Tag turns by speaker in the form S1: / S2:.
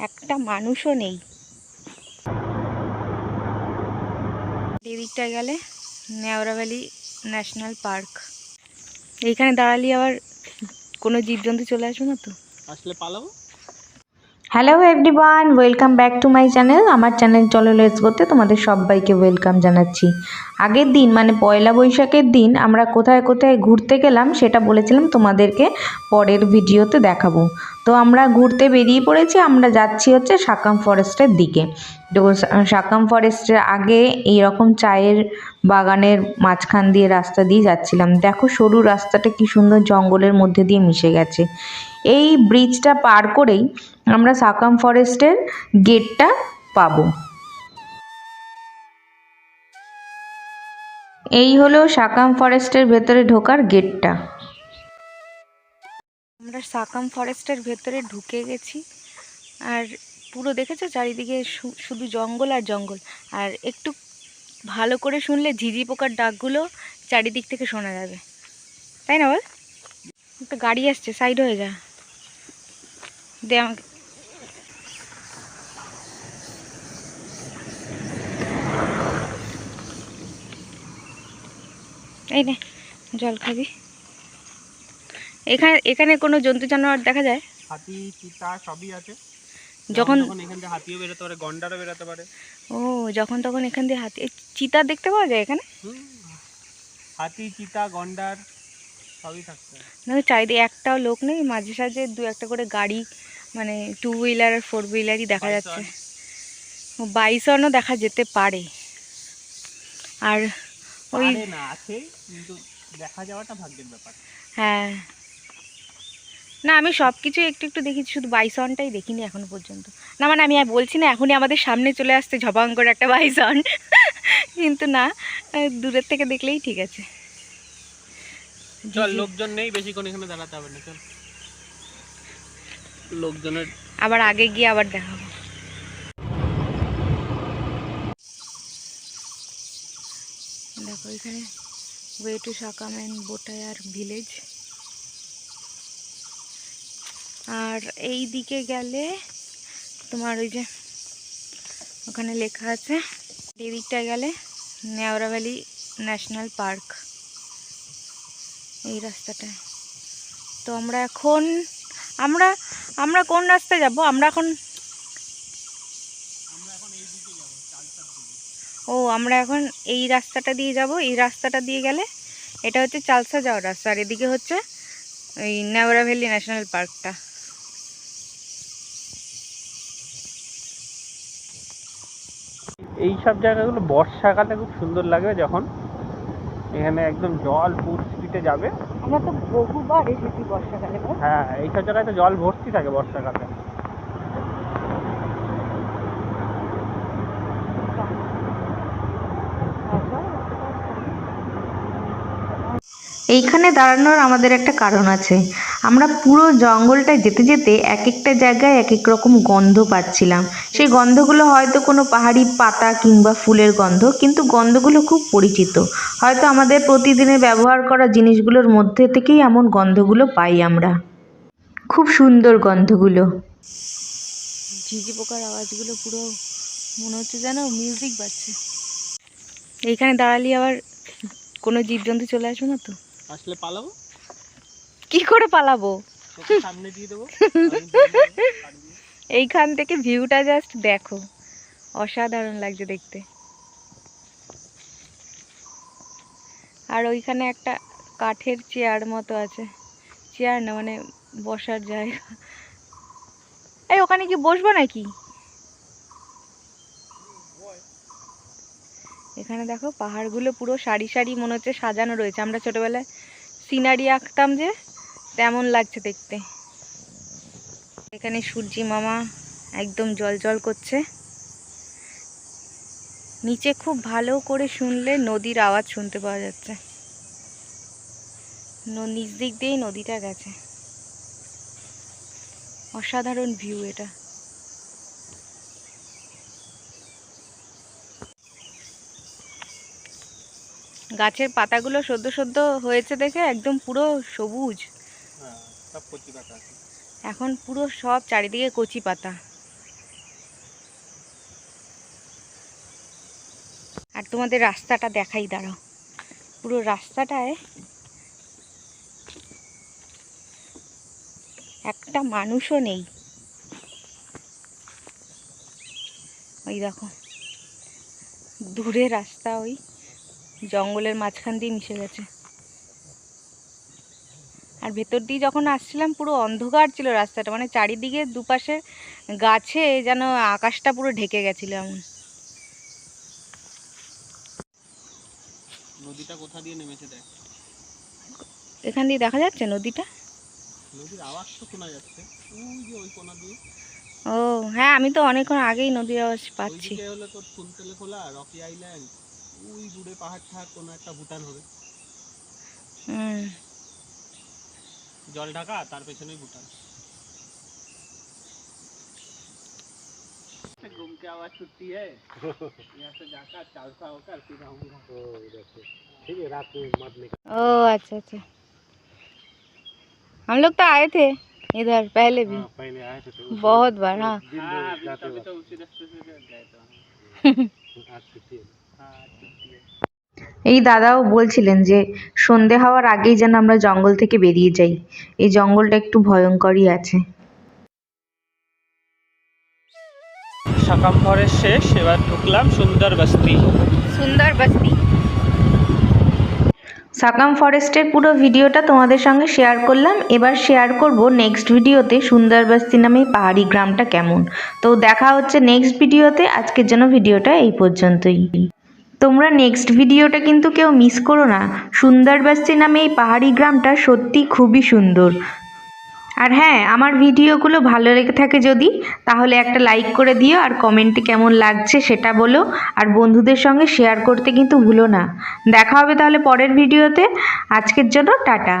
S1: একটা মানুষও নেই। এদিকটায় গেলে নেওরা ভ্যালি ন্যাশনাল পার্ক। এইখানে দাঁড়ালি আবার কোনো জীবজন্তু চলে আসবে না তো?
S2: আসলে পালাবো?
S3: Hello everyone welcome back to my channel আমার চ্যানেল চলো লেটস গোতে তোমাদের সবাইকে ওয়েলকাম জানাচ্ছি। আগের দিন মানে পয়লা বৈশাখের দিন, আমরা কোথায় কোথায় ঘুরতে গেলাম সেটা বলেছিলাম তোমাদেরকে পরের ভিডিওতে দেখাবো। তো আমরা ঘুরতে বেরিয়ে পড়েছি, আমরা যাচ্ছি হচ্ছে সাকাম ফরেস্টের দিকে। তো সাকাম ফরেস্টের আগে এইরকম চায়ের বাগানের মাঝখান দিয়ে রাস্তা দিয়ে যাচ্ছিলাম। দেখো সরু রাস্তাটা কি সুন্দর জঙ্গলের মধ্যে দিয়ে মিশে গেছে। এই ব্রিজটা পার করেই আমরা সাকাম ফরেস্টের গেটটা পাবো। এই হলো সাকাম ফরেস্টের ভেতরে ঢোকার গেটটা।
S1: আমরা সাকাম ফরেস্টের ভেতরে ঢুকে গেছি। আর পুরো দেখেছ? চারিদিকে শুধু জঙ্গল আর জঙ্গল। আর একটু ভালো করে শুনলে ঝিঝি পোকার ডাকগুলো চারিদিক থেকে শোনা যাবে। তাই না বল? একটা গাড়ি আসছে সাইড হয়ে যা। দে আমাকে। এই নে, জল খাবি। এখানে এখানে কোনো জন্তু জানোয়ার দেখা যায়?
S2: হাতি, চিতা সবই আছে।
S1: যখন
S2: এখান হাতিও বেরোতে পারে গন্ডারও বেরোতে পারে।
S1: ও যখন তখন এখান দিয়ে হাতি চিতা দেখতে পাওয়া যায় এখানে?
S2: হাতি চিতা গন্ডার সবই থাকতে
S1: না চারিদিকে একটাও লোক নেই মাঝে সাঝে দু একটা করে গাড়ি মানে টু হুইলার আর ফোর হুইলারই দেখা যাচ্ছে। বাইসনও দেখা যেতে পারে। আর ওই
S2: না আছে কিন্তু দেখা যাওয়াটা ভাগ্যের ব্যাপার।
S1: হ্যাঁ না আমি সব কিছু একটু একটু দেখেছি শুধু বাইসনটাই দেখিনি এখনও পর্যন্ত। না মানে আমি আর বলছি না এখনই আমাদের সামনে চলে আসছে করে একটা বাইসন। কিন্তু না দূরের থেকে দেখলেই ঠিক আছে।
S2: চল লোকজন নেই বেশিক্ষণ এখানে দাঁড়াতে হবে না চল। লোকজনের
S1: আবার আগে গিয়ে আবার দেখাবো দেখো এখানে ওয়ে টু সাকাম অ্যান্ড বোটায়ার ভিলেজ আর এই দিকে গেলে তোমার ওই যে ওখানে লেখা আছে এই দিকটায় গেলে নেওরা ভ্যালি ন্যাশনাল পার্ক। এই রাস্তাটায় তো আমরা এখন আমরা আমরা কোন রাস্তায় যাব? আমরা এখন ও আমরা এখন এই রাস্তাটা দিয়ে যাব। এই রাস্তাটা দিয়ে গেলে এটা হচ্ছে চালসা যাওয়ার রাস্তা। আর এদিকে হচ্ছে ওই নেওড়া ভ্যালি ন্যাশনাল পার্কটা
S2: এই সব জায়গাগুলো বর্ষাকালে খুব সুন্দর লাগবে যখন। এখানে একদম জল ফুল স্পিডে যাবে।
S1: আমরা তো বহুবার এসেছি বর্ষাকালে
S2: হ্যাঁ এই সব জায়গায় তো জল ভর্তি থাকে বর্ষাকালে।
S3: এইখানে দাঁড়ানোর আমাদের একটা কারণ আছে। আমরা পুরো জঙ্গলটায় যেতে যেতে এক একটা জায়গায় এক এক রকম গন্ধ পাচ্ছিলাম। সেই গন্ধগুলো হয়তো কোনো পাহাড়ি পাতা কিংবা ফুলের গন্ধ, কিন্তু গন্ধগুলো খুব পরিচিত। হয়তো আমাদের প্রতিদিনের ব্যবহার করা জিনিসগুলোর মধ্যে থেকেই এমন গন্ধগুলো পাই আমরা। খুব সুন্দর গন্ধগুলো।
S1: ঝিঝি পোকার আওয়াজগুলো পুরো মনে হচ্ছে যেন মিউজিক বাজছে। এইখানে দাঁড়ালি আবার কোনো জীবজন্তু চলে আসবে না তো?
S2: আসলে পালাবো?
S1: কি করে পালাবো?
S2: সামনে দিয়ে দেবো।
S1: এইখান থেকে ভিউটা জাস্ট দেখো। অসাধারণ লাগছে দেখতে। আর ওইখানে একটা কাঠের চেয়ার মতো আছে। চেয়ার না মানে বসার জায়গা। এই ওখানে কি বসবো নাকি? এখানে দেখো পাহাড়গুলো পুরো সারি সারি মনে হচ্ছে সাজানো রয়েছে। আমরা ছোটবেলায় সিনারি আঁকতাম যে, তেমন লাগছে দেখতে। এখানে সূর্যি মামা একদম জল জল করছে। নিচে খুব ভালো করে শুনলে নদীর আওয়াজ শুনতে পাওয়া যাচ্ছে। নিচ দিক দিয়েই নদীটা গেছে। অসাধারণ ভিউ এটা। গাছের পাতাগুলো সদ্য সদ্য হয়েছে দেখে একদম পুরো সবুজ। এখন পুরো সব চারিদিকে কচি পাতা।
S4: আর তোমাদের রাস্তাটা দেখাই দাঁড়াও। পুরো রাস্তাটায় একটা মানুষও নেই। ওই দেখো দূরে রাস্তা ওই জঙ্গলের মাঝখান দিয়ে মিশে গেছে। আর ভেতর দিয়ে যখন আসছিলাম পুরো অন্ধকার ছিল রাস্তাটা। মানে চারিদিকে দুপাশে গাছে যেন আকাশটা পুরো ঢেকে গেছিল এমন।
S2: নদীটা কোথা দিয়ে নেমেছে দেখ।
S4: এখান দিয়ে দেখা যাচ্ছে নদীটা?
S2: নদীর আওয়াজ তো শোনা যাচ্ছে। ওই যে ওই কোনা দিয়ে।
S4: ও হ্যাঁ আমি তো অনেকক্ষণ আগেই নদীর আওয়াজ পাচ্ছি।
S2: হলো তোর ফুলতলে খোলা রকি আইল্যান্ড। ওই দূরে পাহাড় ঠাক কোনো একটা ভুটান হবে
S4: হুম
S2: জল ঢাকা তার পেছনেই ভুটান घूम के आवाज छुट्टी है यहाँ से जाकर चालसा होकर फिर आऊंगा ठीक है रात में मत निकल
S4: ओ अच्छा अच्छा हम लोग तो आए थे इधर पहले भी
S2: पहले आए थे तो
S4: बहुत बार हाँ
S2: हाँ अभी तभी तो उसी रास्ते से गए थे
S1: এই দাদাও বলছিলেন যে সন্ধে হওয়ার আগেই যেন আমরা জঙ্গল থেকে বেরিয়ে যাই। এই জঙ্গলটা একটু ভয়ঙ্করই আছে।
S2: সাকাম ঘরের শেষ এবার ঢুকলাম সুন্দর বস্তি
S4: সুন্দর বস্তি
S1: সাকাম ফরেস্টের পুরো ভিডিওটা তোমাদের সঙ্গে শেয়ার করলাম। এবার শেয়ার করব নেক্সট ভিডিওতে সুন্দরবস্তি নামে পাহাড়ি গ্রামটা কেমন। তো দেখা হচ্ছে নেক্সট ভিডিওতে। আজকের জন্য ভিডিওটা এই পর্যন্তই। তোমরা নেক্সট ভিডিওটা কিন্তু কেউ মিস করো না। সুন্দরবাস্তি নামে এই পাহাড়ি গ্রামটা সত্যি খুবই সুন্দর। আর হ্যাঁ আমার ভিডিওগুলো ভালো লেগে থাকে যদি, তাহলে একটা লাইক করে দিও আর কমেন্টে কেমন লাগছে সেটা বলো। আর বন্ধুদের সঙ্গে শেয়ার করতে কিন্তু ভুলো না। দেখা হবে তাহলে পরের ভিডিওতে আজকের জন্য টাটা।